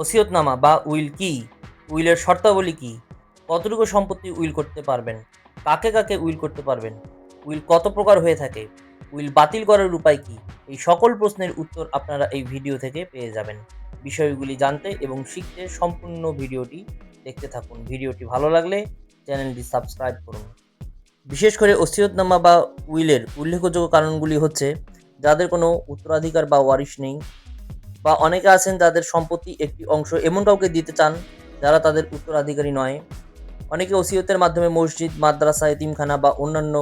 ওসিয়তনামা বা উইল কি? উইলের শর্তাবলী কি? কতটুকু সম্পত্তি উইল করতে পারবেন? কাকে কাকে উইল করতে পারবেন? উইল কত প্রকার হয়ে থাকে? উইল বাতিল করার উপায় কি? এই সকল প্রশ্নের উত্তর আপনারা এই ভিডিও থেকে পেয়ে যাবেন। বিষয়গুলি জানতে এবং শিখতে সম্পূর্ণ ভিডিওটি দেখতে থাকুন। ভিডিওটি ভালো লাগলে চ্যানেলটি সাবস্ক্রাইব করুন। বিশেষ করে ওসিয়তনামা বা উইলের উল্লেখযোগ্য কারণগুলি হচ্ছে, যাদের কোনো উত্তরাধিকার বা ওয়ারিশ নেই বা অনেকে আছেন যাদের সম্পত্তি একটি অংশ এমন কাউকে দিতে চান যারা তাদের উত্তরাধিকারী নয়। অনেকে ওসিয়তের মাধ্যমে মসজিদ, মাদ্রাসা, এতিমখানা বা অন্যান্য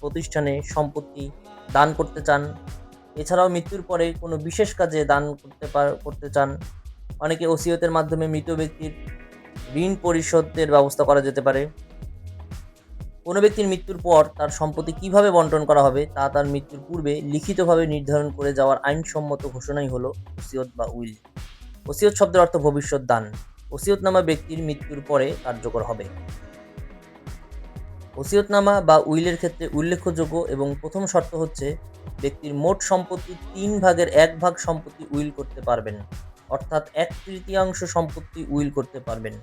প্রতিষ্ঠানে সম্পত্তি দান করতে চান। এছাড়াও মৃত্যুর পরে কোনো বিশেষ কাজে দান করতে করতে চান। অনেকে ওসিয়তের মাধ্যমে মৃত ব্যক্তির ঋণ পরিশোধের ব্যবস্থা করা যেতে পারে। কোনো ব্যক্তির মৃত্যুর পর তার সম্পত্তি কীভাবে বন্টন করা হবে, তা তার মৃত্যুর পূর্বে লিখিতভাবে নির্ধারণ করে যাওয়ার আইনসম্মত ঘোষণাই হলো ওসিয়ত বা উইল। ওসিয়ত শব্দের অর্থ ভবিষ্যৎ দান। ওসিয়তনামা ব্যক্তির মৃত্যুর পরে কার্যকর হবে। ওসিয়তনামা বা উইলের ক্ষেত্রে উল্লেখযোগ্য এবং প্রথম শর্ত হচ্ছে ব্যক্তির মোট সম্পত্তির তিন ভাগের এক ভাগ সম্পত্তি উইল করতে পারবেন, অর্থাৎ এক তৃতীয়াংশ সম্পত্তি উইল করতে পারবেন।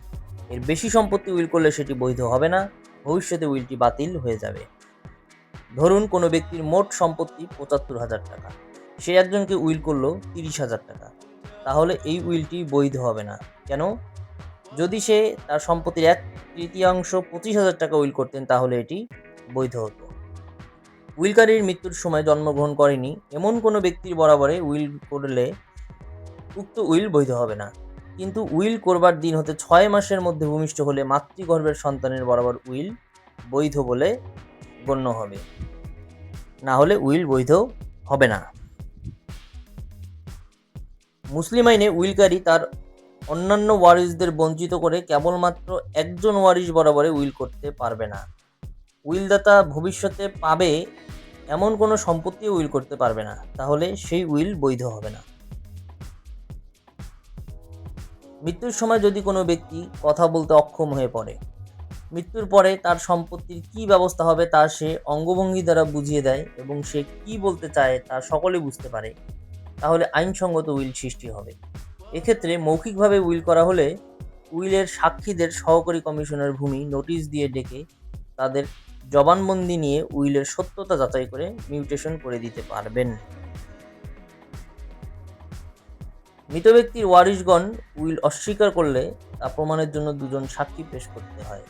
এর বেশি সম্পত্তি উইল করলে সেটি বৈধ হবে না। ভবিষ্যতে উইলটি বাতিল হয়ে যাবে। ধরুন কোনো ব্যক্তির মোট সম্পত্তি পঁচাত্তর হাজার টাকা। সে একজনকে উইল করল তিরিশ হাজার টাকা। তাহলে এই উইলটি বৈধ হবে না। কেন? যদি সে তার সম্পত্তির এক তৃতীয়াংশ পঁচিশ হাজার টাকা উইল করতেন, তাহলে এটি বৈধ হতো। উইলকারীর মৃত্যুর সময় জন্মগ্রহণ করেনি। এমন কোনো ব্যক্তির বরাবরে উইল করলে উক্ত উইল বৈধ হবে না। কিন্তু উইল করবার দিন হতে ছয় মাসের মধ্যে ভূমিষ্ঠ হলে মাতৃগর্ভের সন্তানের বরাবর উইল বৈধ বলে গণ্য হবে। না হলে উইল বৈধ হবে না। মুসলিম আইনে উইলকারী তার অন্যান্য ওয়ারিসদের বঞ্চিত করে কেবলমাত্র একজন ওয়ারিস বরাবরে উইল করতে পারবে না। উইলদাতা ভবিষ্যতে পাবে এমন কোনো সম্পত্তি উইল করতে পারবে না, তাহলে সেই উইল বৈধ হবে না। মৃত্যুর সময় যদি কোনো ব্যক্তি কথা বলতে অক্ষম হয়ে পড়ে, মৃত্যুর পরে তার সম্পত্তির কী ব্যবস্থা হবে তা সে অঙ্গভঙ্গি দ্বারা বুঝিয়ে দেয় এবং সে কি বলতে চায় তা সকলে বুঝতে পারে, তাহলে আইনসঙ্গত উইল সৃষ্টি হবে। এক্ষেত্রে মৌখিকভাবে উইল করা হলে উইলের সাক্ষীদের সহকারী কমিশনার ভূমি নোটিশ দিয়ে ডেকে তাদের জবানবন্দি নিয়ে উইলের সত্যতা যাচাই করে মিউটেশন করে দিতে পারবেন। মৃত ব্যক্তির ওয়ারিশগণ উইল অস্বীকার করলে তা প্রমাণের জন্য দুজন সাক্ষী পেশ করতে হয়।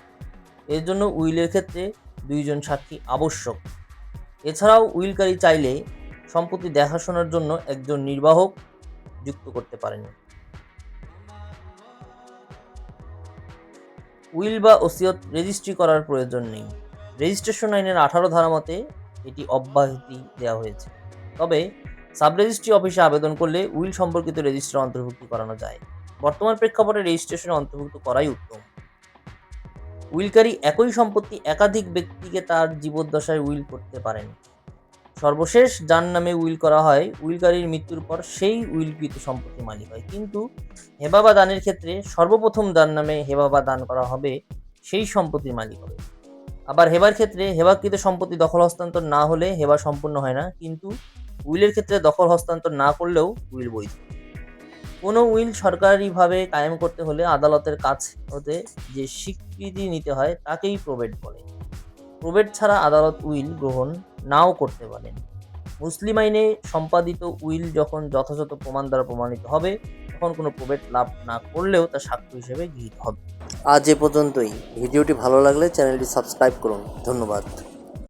এর জন্য উইলের ক্ষেত্রে দুইজন সাক্ষী আবশ্যক। এছাড়াও উইলকারী চাইলে সম্পত্তি দেখাশোনার জন্য একজন নির্বাহক যুক্ত করতে পারেন। উইল বা ওসিয়ত রেজিস্ট্রি করার প্রয়োজন নেই। রেজিস্ট্রেশন আইনের আঠারো ধারা মতে এটি অব্যাহতি দেওয়া হয়েছে। তবে সাব রেজিস্ট্রি অফিসে আবেদন করলে উইল সম্পর্কিত রেজিস্টার অন্তর্ভুক্ত করানো যায়। বর্তমান প্রেক্ষাপটে রেজিস্ট্রেশন অন্তর্ভুক্ত করাই উত্তম। উইলকারী একই সম্পত্তি একাধিক ব্যক্তিকে তার জীবদ্দশায় উইল করতে পারেন। সর্বশেষ যার নামে উইল করা হয়, উইলকারীর মৃত্যুর পর সেই উইলকৃত সম্পত্তি মালিক হয়। কিন্তু হেবা বা দানের ক্ষেত্রে সর্বপ্রথম যার নামে হেবা বা দান করা হবে, সেই সম্পত্তির মালিক হবে। আবার হেবার ক্ষেত্রে হেবাকৃত সম্পত্তি দখল হস্তান্তর না হলে হেবা সম্পূর্ণ হয় না। কিন্তু উইলের ক্ষেত্রে দখল হস্তান্তর না করলেও উইল বৈধ। কোনো উইল সরকারিভাবে কায়েম করতে হলে আদালতের কাছ হতে যে স্বীকৃতি নিতে হয় তাকেই প্রবেট বলে। প্রবেট ছাড়া আদালত উইল গ্রহণ নাও করতে পারেন। মুসলিম আইনে সম্পাদিত উইল যখন যথাযথ প্রমাণ দ্বারা প্রমাণিত হবে, তখন কোনো প্রবেট লাভ না করলেও তা সাক্ষ্য হিসেবে গৃহীত হবে। আজ এ পর্যন্তই। ভিডিওটি ভালো লাগলে চ্যানেলটি সাবস্ক্রাইব করুন। ধন্যবাদ।